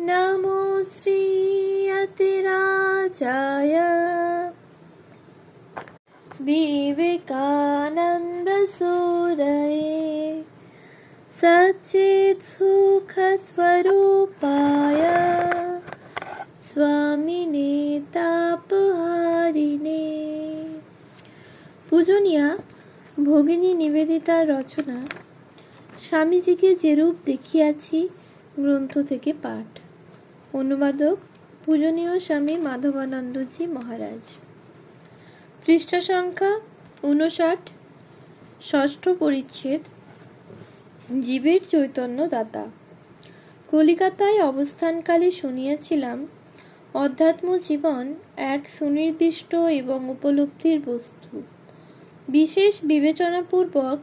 नमो श्रीयतिराजाय विवेकानन्दसूरये सच्चित्सुखस्वरूपाय স্বামিনে তাপহারিণে পূজনীয়া ভগিনী নিবেদিতার রচনা স্বামীজিকে যেরূপ দেখিয়াছি গ্রন্থ থেকে পাঠ অনুবাদক পূজনীয় স্বামী মাধবানন্দজি মহারাজ। পৃষ্ঠা সংখ্যা উনষাট, ষষ্ঠ পরিচ্ছেদ, জীবের চৈতন্য দাতা কলিকাতায় অবস্থানকালে শুনিয়াছিলাম, অধ্যাত্ম জীবন এক সুনির্দিষ্ট এবং উপলব্ধির বস্তু। বিশেষ বিবেচনাপূর্বক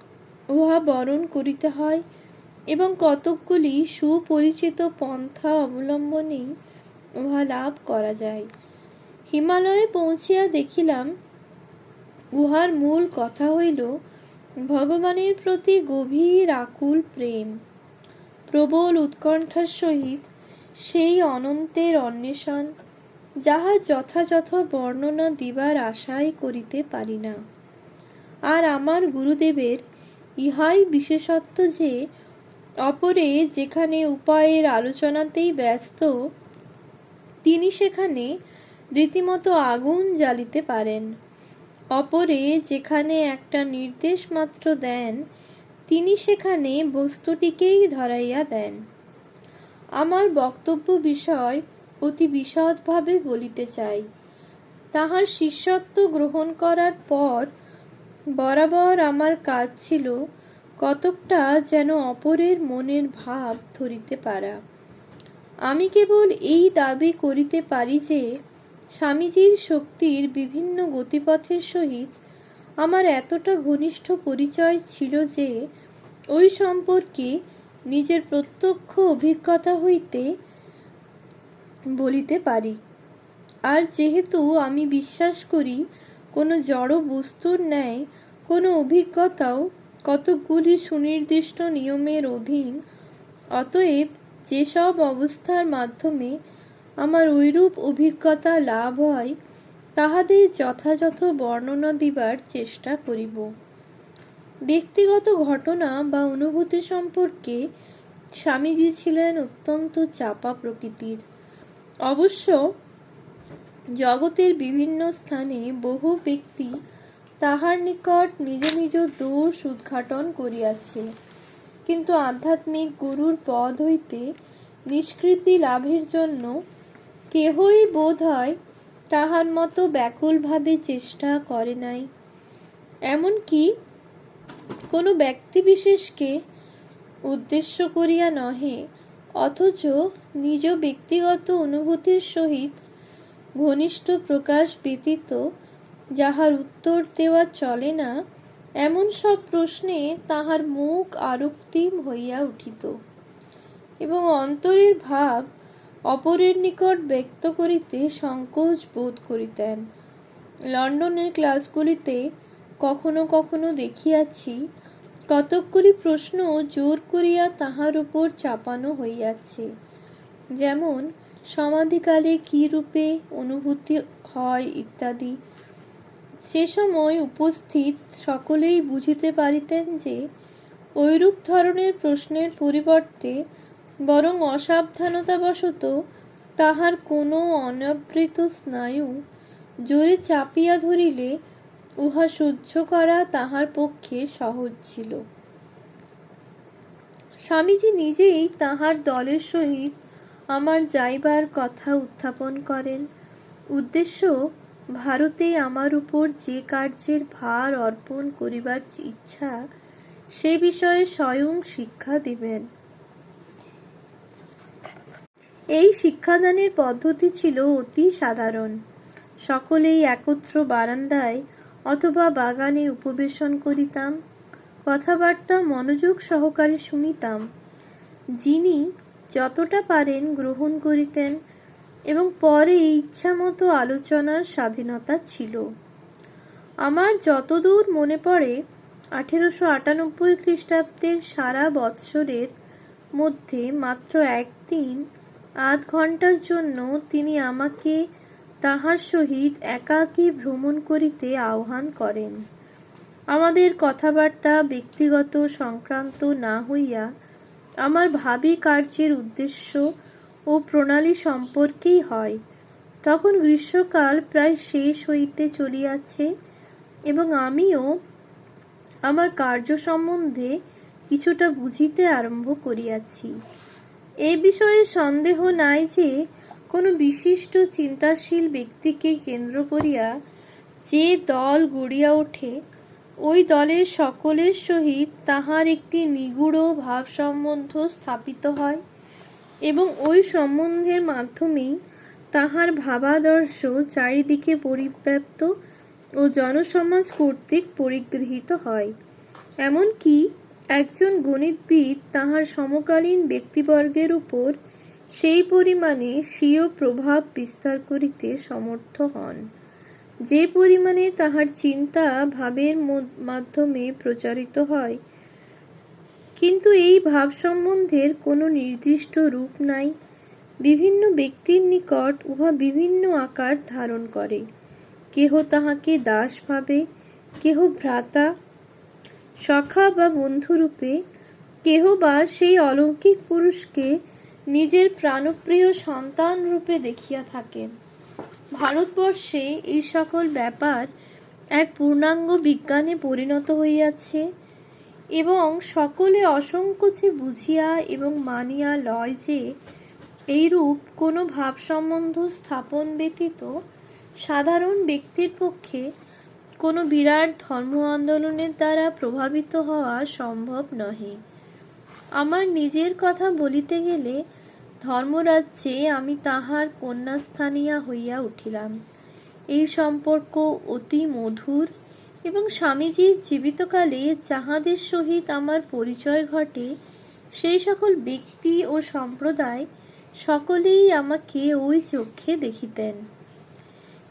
উহা বরণ করিতে হয় এবং কতকগুলি সুপরিচিত পন্থা অবলম্বনেই উহা লাভ করা যায়। হিমালয়ে পৌঁছিয়া দেখিলাম, উহার মূল কথা হইল ভগবানের প্রতি গভীর আকুল প্রেম। প্রবল উৎকণ্ঠার সহিত সেই অনন্তের অন্বেষণ, যাহা যথাযথ বর্ণনা দিবার আশাই করিতে পারি না। আর আমার গুরুদেবের ইহাই বিশেষত্ব যে অপরে যেখানে উপায়ের আলোচনাতেই ব্যস্ত, তিনি সেখানে রীতিমতো আগুন জ্বালিতে পারেন। অপরে যেখানে একটা নির্দেশ মাত্র দেন, তিনি সেখানে বস্তুটিকেই ধরাইয়া দেন। আমার বক্তব্য বিষয় অতি বিশদভাবে বলিতে চাই। তাহার শিষ্যত্ব গ্রহণ করার পর বরাবর আমার কাজ ছিল কতকটা যেন অপরের মনের ভাব ধরিতে পারা। আমি কেবল এই দাবি করিতে পারি যে, স্বামীজির শক্তির বিভিন্ন গতিপথের সহিত আমার এতটা ঘনিষ্ঠ পরিচয় ছিল যে, ওই সম্পর্কে নিজের প্রত্যক্ষ অভিজ্ঞতা হইতে বলিতে পারি। আর যেহেতু আমি বিশ্বাস করি, কোনো জড় বস্তুর ন্যায় কোনো অভিজ্ঞতাও কতকগুলি সুনির্দিষ্ট নিয়মের অধীন, অতএব যেসব অবস্থার মাধ্যমে আমার ঐরূপ অভিজ্ঞতা লাভ হয়, তাহাদের যথাযথ বর্ণনা দিবার চেষ্টা করিব। ব্যক্তিগত ঘটনা বা অনুভূতি সম্পর্কে স্বামীজি ছিলেন অত্যন্ত চাপা প্রকৃতির। অবশ্য জগতের বিভিন্ন স্থানে বহু ব্যক্তি তাহার নিকট নিজ নিজ দোষ উদ্ঘাটন করিয়াছে। কিন্তু আধ্যাত্মিক গুরুর পদ হইতে নিষ্কৃতি লাভের জন্য কেহই বোধ হয় তাহার মতো ব্যাকুলভাবে চেষ্টা করে নাই। এমনকি কোনো ব্যক্তিবিশেষকে উদ্দেশ্য করিয়া নহে, অথচ নিজ ব্যক্তিগত অনুভূতির সহিত ঘনিষ্ঠ প্রকাশ ব্যতীত যাহার উত্তর দেওয়া চলে না, এমন সব প্রশ্নে তাহার মুখ আরক্তিম হইয়া উঠিত। এবং অন্তরের ভাব অপরের নিকট ব্যক্ত করিতে সংকোচ বোধ করিতেন। লন্ডনের ক্লাসগুলিতে কখনো কখনো দেখিয়াছি, কতকগুলি প্রশ্ন জোর করিয়া তাহার উপর চাপানো হইয়াছে। যেমন, সমাধিকালে কী রূপে অনুভূতি হয় ইত্যাদি। সে সময় উপস্থিত সকলেই বুঝিতে পারিতেন যে ঐরূপ ধরনের প্রশ্নের পরিবর্তে বরং অসাবধানতাবশত তাহার কোনো অনাবৃত স্নায়ু জোরে চাপিয়া ধরিলে উহা সহ্য করা তাহার পক্ষে সহজ ছিল। স্বামীজি নিজেই তাহার দলের সহিত আমার যাইবার কথা উত্থাপন করেন। উদ্দেশ্য ভারতে আমার উপর যে কার্যের ভার অর্পণ করিবার ইচ্ছা, সে বিষয়ে স্বয়ং শিক্ষা দিবেন। এই শিক্ষাদানের পদ্ধতি ছিল অতি সাধারণ। সকলেই একত্র বারান্দায় অথবা বাগানে উপবেশন করিতাম, কথাবার্তা মনোযোগ সহকারে শুনিতাম। যিনি যতটা পারেন গ্রহণ করিতেন এবং পরে ইচ্ছামতো আলোচনার স্বাধীনতা ছিল। আমার যতদূর মনে পড়ে, আঠেরোশো আটানব্বই খ্রিস্টাব্দের সারা বৎসরের মধ্যে মাত্র একদিন, আধ ঘণ্টার জন্য তিনি আমাকে তাহার সহিত একাকী ভ্রমণ করিতে আহ্বান করেন। আমাদের কথাবার্তা ব্যক্তিগত সংক্রান্ত না হইয়া, আমার ভাবি কার্যের উদ্দেশ্য ও প্রণালী সম্পর্কেই হয়। তখন গ্রীষ্মকাল প্রায় শেষ হইতে চলিয়াছে এবং আমিও আমার কার্য সম্বন্ধে কিছুটা বুঝিতে আরম্ভ করিয়াছি। এ বিষয়ে সন্দেহ নাই যে কোনো বিশিষ্ট চিন্তাশীল ব্যক্তিকে কেন্দ্র করিয়া যে দল গড়িয়া ওঠে, ওই দলের সকলের সহিত তাহার একটি নিগুড় ভাব সম্বন্ধ স্থাপিত হয়। এবং ওই সম্বন্ধের মাধ্যমেই তাহার ভাবাদর্শ চারিদিকে পরিব্যাপ্ত ও জনসমাজ কর্তৃক পরিগৃহীত হয়। এমনকি একজন গণিতবিদ তাহার সমকালীন ব্যক্তিবর্গের উপর সেই পরিমাণে স্বীয় প্রভাব বিস্তার করিতে সমর্থ হন। যে পরিমাণে তাহার চিন্তা ভাবের মধ্য- মাধ্যমে প্রচারিত হয় কিন্তু এই ভাব সম্বন্ধের কোনো নির্দিষ্ট রূপ নাই। বিভিন্ন ব্যক্তির নিকট উহা বিভিন্ন আকার ধারণ করে। কেহ তাহাকে দাস ভাবে, কেহ ভ্রাতা সখা বা বন্ধুরূপে, কেহ বা সেই অলৌকিক পুরুষকে নিজের প্রাণপ্রিয় সন্তান রূপে দেখিয়া থাকেন। ভারতবর্ষে এই সকল ব্যাপার এক পূর্ণাঙ্গ বিজ্ঞানে পরিণত হইয়াছে। এবং সকলে অসংকোচে বুঝিয়া এবং মানিয়া লয় যে, এইরূপ কোনো ভাব সম্বন্ধ স্থাপন ব্যতীত সাধারণ ব্যক্তির পক্ষে কোনো বিরাট ধর্ম আন্দোলনের দ্বারা প্রভাবিত হওয়া সম্ভব নহে। আমার নিজের কথা বলিতে গেলে ধর্মরাজ্যে আমি তাহার কন্যাস্থানীয়া হইয়া উঠিলাম। এই সম্পর্ক অতি মধুর এবং স্বামীজির জীবিতকালে যাহাদের সহিত আমার পরিচয় ঘটে, সেই সকল ব্যক্তি ও সম্প্রদায় সকলেই আমাকে ওই চক্ষে দেখিতেন।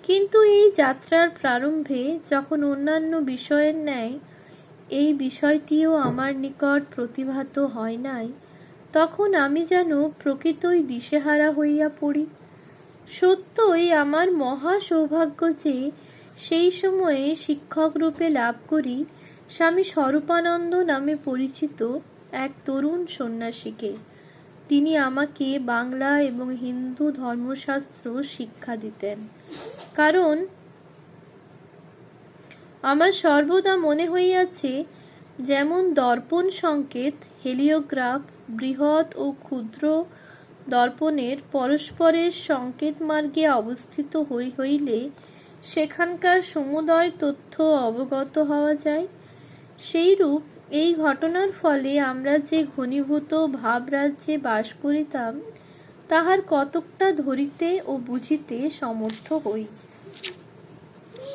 কিন্তু এই যাত্রার প্রারম্ভে যখন অন্যান্য বিষয়ের ন্যায় এই বিষয়টিও আমার নিকট প্রতিভাত হয় নাই, তখন আমি যেন প্রকৃতই দিশেহারা হইয়া পড়ি। সত্যই আমার মহা সৌভাগ্য যে সেই সময়ে শিক্ষক রূপে লাভ করি স্বামী স্বরূপানন্দ নামে পরিচিত এক তরুণ সন্ন্যাসীকে। তিনি আমাকে বাংলা এবং হিন্দু ধর্মশাস্ত্র শিক্ষা দিতেন। কারণ আমার সর্বদা মনে হইয়াছে, যেমন দর্পণ সংকেত, হেলিওগ্রাফ, বৃহৎ ও ক্ষুদ্র দর্পণের পরস্পরের সংকেত মার্গে অবস্থিত হই হইলে সেখানকার সমুদয় তথ্য অবগত হওয়া যায়। সেইরূপ এই ঘটনার ফলে আমরা যে ঘনীভূত ভাবরাজ্যে বাস করিতাম, তাহার কতকটা ধরিতে ও বুঝিতে সমর্থ হই।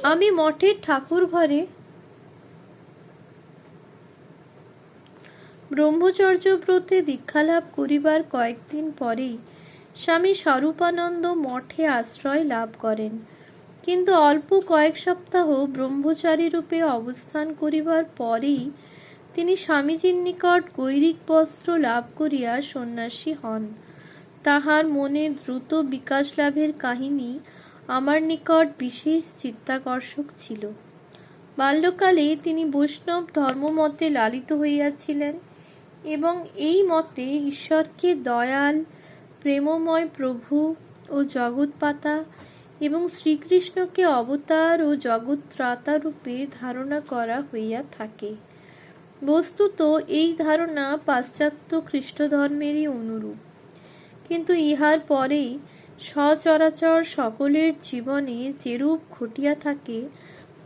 আমি মঠের ঠাকুর ঘরে ব্রহ্মচর্য ব্রতে দীক্ষালাভ করিবার কয়েকদিন পরেই স্বামী স্বরূপানন্দ মঠে আশ্রয় লাভ করেন। কিন্তু অল্প কয়েক সপ্তাহ ব্রহ্মচারী রূপে অবস্থান করিবার পরেই তিনি স্বামীজির নিকট গৈরিক বস্ত্র লাভ করিয়া সন্ন্যাসী হন। তাহার মনে দ্রুত বিকাশ লাভের কাহিনী আমার নিকট বিশেষ চিত্তাকর্ষক ছিল। বাল্যকালে তিনি বৈষ্ণব ধর্মমতে লালিত হইয়াছিলেন এবং এই মতে ঈশ্বরকে দয়াল, প্রেমময় প্রভু ও জগৎপাতা এবং শ্রীকৃষ্ণকে অবতার ও জগৎত্রাতা রূপে ধারণা করা হইয়া থাকে। বস্তুত এই ধারণা পাশ্চাত্য খ্রিস্ট ধর্মেরই অনুরূপ। কিন্তু ইহার পরেই সচরাচর সকলের জীবনে যেরূপ ঘটিয়া থাকে,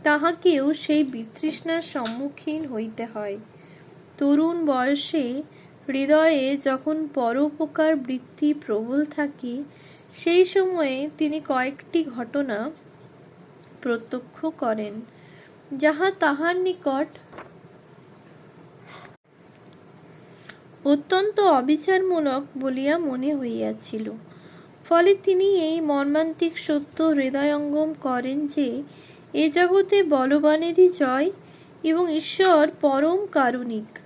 তাহাকেও সেই বিতৃষ্ণার সম্মুখীন হইতে হয়। তরুণ বয়সে হৃদয়ে যখন পরোপকার বৃত্তি প্রবল থাকে সেই সময়ে তিনি কয়েকটি ঘটনা প্রত্যক্ষ করেন, যাহা তাহার নিকট অত্যন্ত অবিচারমূলক বলিয়া মনে হইয়াছিল। ফলে তিনি এই মর্মান্তিক সত্য হৃদয়ঙ্গম করেন যে, এ জগতে বলবানেরই জয় এবং ঈশ্বর পরম কারুণিক।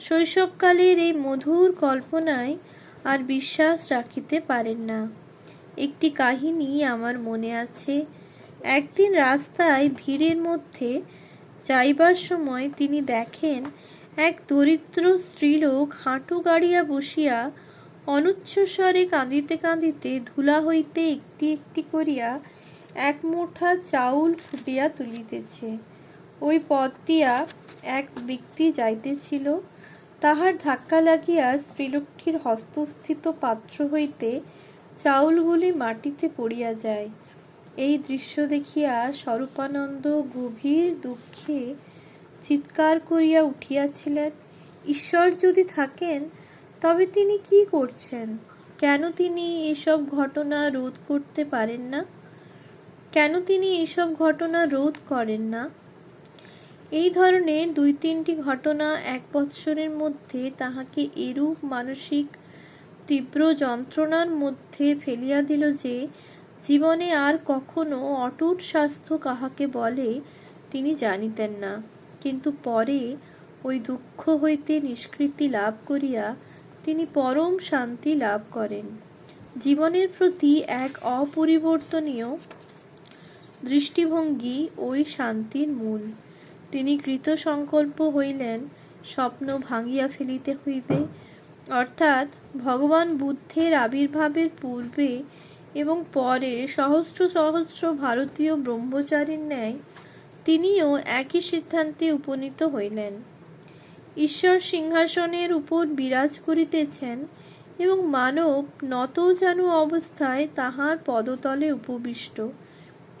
শৈশবকালের এই মধুর কল্পনায় আর বিশ্বাস রাখিতে পারেন না। একটি কাহিনী আমার মনে আছে। একদিন রাস্তায় ভিড়ের মধ্যে যাইবার সময় তিনি দেখেন এক দরিদ্র স্ত্রীলোক হাঁটু গাড়িয়া বসিয়া অনুচ্ছস্বরে কাঁদিতে কাঁদিতে ধুলা হইতে একটি একটি করিয়া এক মুঠা চাউল ফুটিয়া তুলিতেছে। ওই পথ দিয়া এক ব্যক্তি যাইতেছিল। তাহার ধাক্কা লাগিয়া স্ত্রীলোকটির হস্তস্থিত পাত্র হইতে চাউলগুলি মাটিতে পড়িয়া যায়। এই দৃশ্য দেখিয়া স্বরূপানন্দ গভীর দুঃখে চিৎকার করিয়া উঠিয়াছিলেন, ঈশ্বর যদি থাকেন, তবে তিনি কি করছেন? কেন তিনি এসব ঘটনা রোধ করতে পারেন না? কেন তিনি এসব ঘটনা রোধ করেন না? এই ধরনের দুই তিনটি ঘটনা এক বৎসরের মধ্যে তাহাকে এরূপ মানসিক তীব্র যন্ত্রণার মধ্যে ফেলিয়া দিল যে, জীবনে আর কখনো অটুট স্বাস্থ্য কাহাকে বলে তিনি জানিতেন না। কিন্তু পরে ওই দুঃখ হইতে নিষ্কৃতি লাভ করিয়া তিনি পরম শান্তি লাভ করেন। জীবনের প্রতি এক অপরিবর্তনীয় দৃষ্টিভঙ্গি ওই শান্তির মূল। তিনি কৃত সংকল্প হইলেন, স্বপ্ন ভাঙিয়া ফেলিতে হইবে অর্থাৎ ভগবান বুদ্ধের আবির্ভাবের পূর্বে এবং পরে সহস্র সহস্র ভারতীয় ব্রহ্মচারীর ন্যায় তিনিও একই সিদ্ধান্তে উপনীত হইলেন। ঈশ্বর সিংহাসনের উপর বিরাজ করিতেছেন এবং মানব নত জানু অবস্থায় তাহার পদতলে উপবিষ্ট।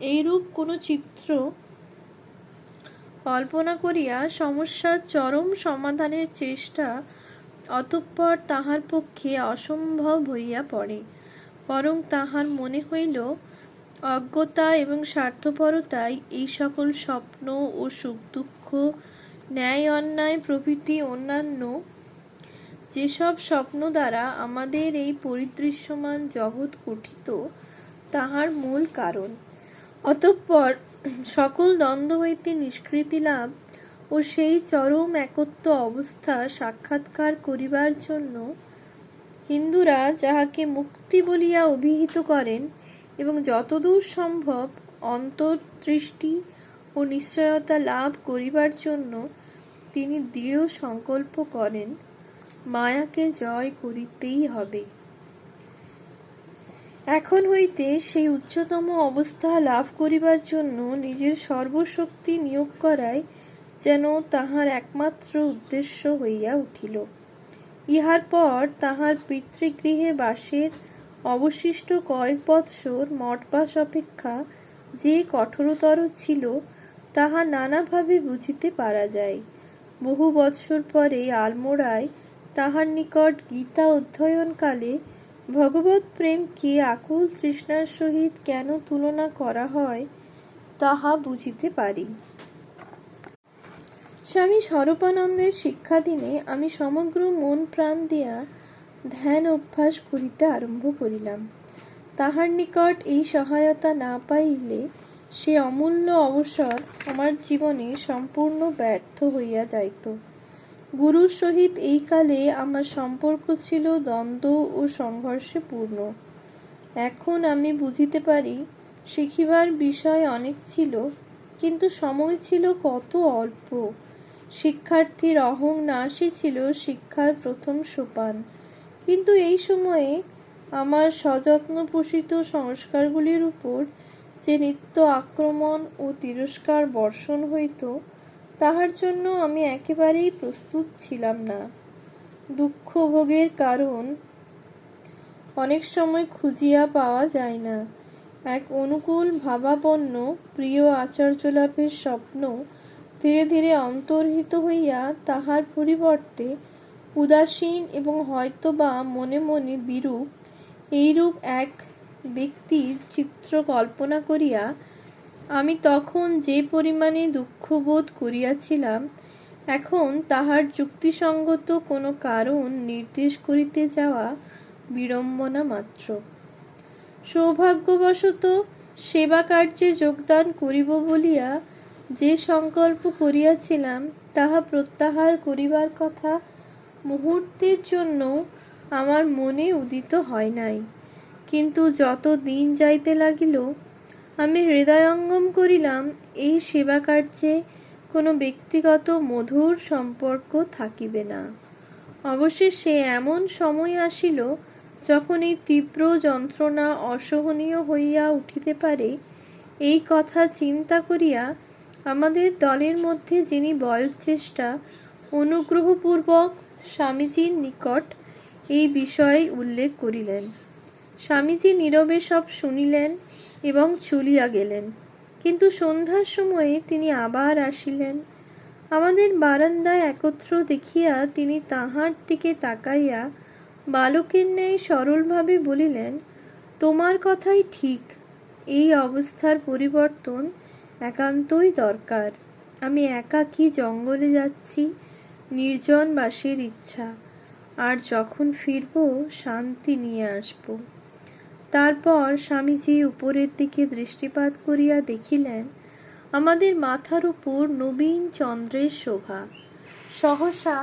এইরূপ কোনো চিত্র কল্পনা করিয়া সমস্যার চরম সমাধানের চেষ্টা অতঃপর তাহার পক্ষে অসম্ভব হইয়া পড়ে। বরং তাহার মনে হইল, অজ্ঞতা এবং স্বার্থপরতাই এই সকল স্বপ্ন ও সুখ দুঃখ, ন্যায় অন্যায় প্রভৃতি অন্যান্য যেসব স্বপ্ন দ্বারা আমাদের এই পরিদৃশ্যমান জগৎ গঠিত, তাহার মূল কারণ। অতঃপর সকল দ্বন্দ্ব হইতে নিষ্কৃতি লাভ ও সেই চরম একত্ব অবস্থা সাক্ষাৎকার করিবার জন্য হিন্দুরা যাহাকে মুক্তি বলিয়া অভিহিত করেন এবং যতদূর সম্ভব অন্তর্দৃষ্টি ও নিশ্চয়তা লাভ করিবার জন্য তিনি দৃঢ় সংকল্প করেন, মায়াকে জয় করিতেই হবে। এখন হইতে সেই উচ্চতম অবস্থা লাভ করিবার জন্য নিজের সর্বশক্তি নিয়োগ করাই যেন তাহার একমাত্র উদ্দেশ্য হইয়া উঠিল। ইহার পর তাহার পিতৃগৃহে বাসের অবশিষ্ট কয়েক বৎসর মঠবাস অপেক্ষা যে কঠোরতর ছিল, তাহা নানাভাবে বুঝিতে পারা যায়। বহু বৎসর পরে আলমোড়ায় তাহার নিকট গীতা অধ্যয়নকালে ভগবত প্রেমকে আকুল তৃষ্ণার সহিত কেন তুলনা করা হয়, তাহা বুঝিতে পারি। স্বামী স্বরূপানন্দের শিক্ষাদিনে আমি সমগ্র মন প্রাণ দিয়া ধ্যান অভ্যাস করিতে আরম্ভ করিলাম। তাহার নিকট এই সহায়তা না পাইলে সে অমূল্য অবসর আমার জীবনে সম্পূর্ণ ব্যর্থ হইয়া যাইত। গুরুর সহিত এই কালে আমার সম্পর্ক ছিল দ্বন্দ্ব ও সংঘর্ষে পূর্ণ। এখন আমি বুঝিতে পারি, শিখিবার বিষয় অনেক ছিল, কিন্তু সময় ছিল কত অল্প। শিক্ষার্থীর অহং নাশই ছিল শিক্ষার প্রথম সোপান। কিন্তু এই সময়ে আমার সযত্ন পোষিত সংস্কারগুলির উপর যে নিত্য আক্রমণ ও তিরস্কার বর্ষণ হইত, তাহার জন্য আমি একেবারেই প্রস্তুত ছিলাম না। দুঃখ ভোগের কারণ অনেক সময় খুঁজিয়া পাওয়া যায় না। এক অনুকূল ভাবাপন্ন প্রিয় আচার্যলাভের স্বপ্ন ধীরে ধীরে অন্তর্হিত হইয়া তাহার পরিবর্তে উদাসীন এবং হয়তোবা মনে মনে বিরূপ, এইরূপ এক ব্যক্তির চিত্র কল্পনা করিয়া আমি তখন যে পরিমাণে দুঃখবোধ করিয়াছিলাম, এখন তাহার যুক্তিসঙ্গত কোনো কারণ নির্দেশ করিতে যাওয়া বিড়ম্বনা মাত্র। সৌভাগ্যবশত সেবা কার্যে যোগদান করিব বলিয়া যে সংকল্প করিয়াছিলাম, তাহা প্রত্যাহার করিবার কথা মুহূর্তের জন্য আমার মনে উদিত হয় নাই। কিন্তু যত দিন যাইতে লাগিল, আমি হৃদয়ঙ্গম করিলাম, এই সেবা কার্যে কোনো ব্যক্তিগত মধুর সম্পর্ক থাকিবে না। অবশেষে এমন সময় আসিল, যখন এই তীব্র যন্ত্রণা অসহনীয় হইয়া উঠিতে পারে, এই কথা চিন্তা করিয়া আমাদের দলের মধ্যে যিনি বয়োজ্যেষ্ঠা, অনুগ্রহপূর্বক স্বামীজির নিকট এই বিষয়ে উল্লেখ করিলেন। স্বামীজি নীরবে সব শুনিলেন এবং চলিয়া গেলেন। কিন্তু সন্ধ্যার সময়ে তিনি আবার আসিলেন। আমাদের বারান্দায় একত্র দেখিয়া তিনি তাহার দিকে তাকাইয়া বালকের ন্যায় সরলভাবে বলিলেন, তোমার কথাই ঠিক। এই অবস্থার পরিবর্তন একান্তই দরকার। আমি একাকী জঙ্গলে যাচ্ছি? নির্জন বাসের ইচ্ছা। আর যখন ফিরব, শান্তি নিয়ে আসব। তারপর স্বামীজি উপরের দিকে দৃষ্টিপাত করিয়া দেখিলেন, আমাদের মাথার উপর নবীন চন্দ্রের শোভা। সহসা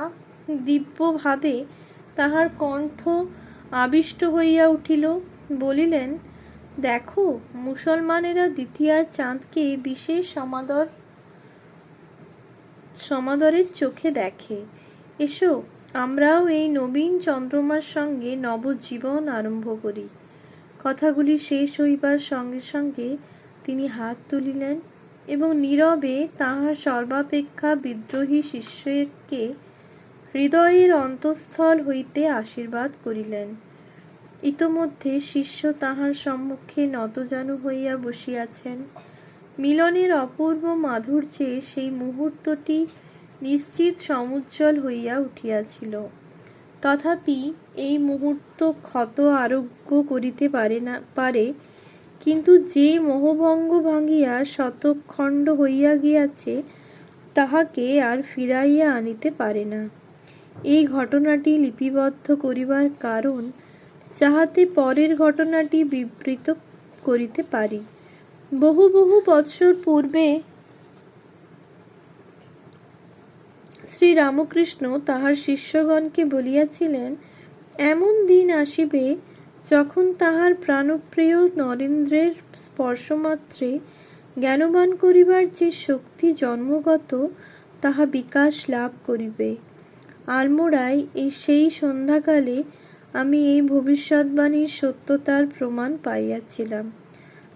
দিব্যভাবে তাহার কণ্ঠ আবিষ্ট হইয়া উঠিল, বলিলেন দেখো, মুসলমানেরা দ্বিতীয়ার চাঁদকে বিশেষ সমাদর, সমাদরের চোখে দেখে। এসো, আমরাও এই নবীন চন্দ্রমার সঙ্গে নবজীবন আরম্ভ করি। কথাগুলি শেষ হইবার সঙ্গে সঙ্গে তিনি হাত তুলিলেন এবং নীরবে তাহার সর্বাপেক্ষা বিদ্রোহী শিষ্যকে হৃদয়ের অন্তঃস্থল হইতে আশীর্বাদ করিলেন। ইতোমধ্যে শিষ্য তাহার সম্মুখে নতজানু হইয়া বসিয়াছেন। মিলনের অপূর্ব মাধুর্যে সেই মুহূর্তটি নিশ্চিত সমুজ্জ্বল হইয়া উঠিয়াছিল। তথাপি এই মুহূর্ত ক্ষত আরোগ্য করিতে পারে না, পারে, কিন্তু যে মোহভঙ্গ ভাঙিয়া শতখণ্ড হইয়া গিয়াছে, তাহাকে আর ফিরাইয়া আনিতে পারে না। এই ঘটনাটি লিপিবদ্ধ করিবার কারণ যাহাতে পরের ঘটনাটি বিবৃত করিতে পারি। বহু বহু বৎসর পূর্বে শ্রী রামকৃষ্ণ তাহার শিষ্যগণকে বলিয়াছিলেন, এমন দিন আসিবে যখন তাহার প্রাণপ্রিয় নরেন্দ্রের স্পর্শমাত্রে জ্ঞানবান করিবার যে শক্তি জন্মগত, তাহা বিকাশ লাভ করিবে। আলমোড়ায় এই সেই সন্ধ্যাকালে আমি এই ভবিষ্যৎবাণীর সত্যতার প্রমাণ পাইয়াছিলাম।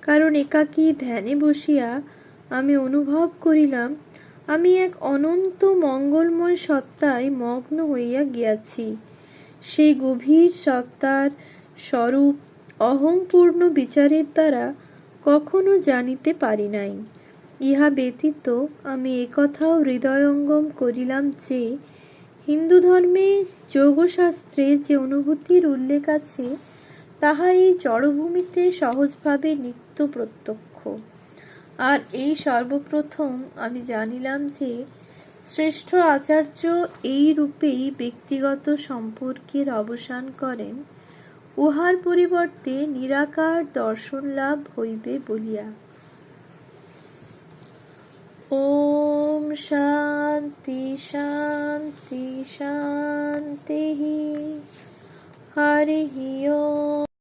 কারণ একাকী ধ্যানে বসিয়া আমি অনুভব করিলাম, আমি এক অনন্ত মঙ্গলময় সত্তায় মগ্ন হইয়া গিয়াছি। সেই গভীর সত্তার স্বরূপ অহংপূর্ণ বিচারের দ্বারা কখনো জানিতে পারি নাই। ইহা ব্যতীত আমি একথাও হৃদয়ঙ্গম করিলাম যে হিন্দু ধর্মে যোগশাস্ত্রে যে অনুভূতির উল্লেখ আছে, তাহা এই জড়ভূমিতে সহজভাবে নিত্য প্রত্যক্ষ। আর এই সর্বপ্রথম আমি জানিলাম যে, শ্রেষ্ঠ আচার্য এই রূপেই ব্যক্তিগত সম্পর্কের অবসান করেন, উহার পরিবর্তে নিরাকার দর্শন লাভ হইবে বলিয়া। ওম শান্তি শান্তি শান্তি। হরি ওম।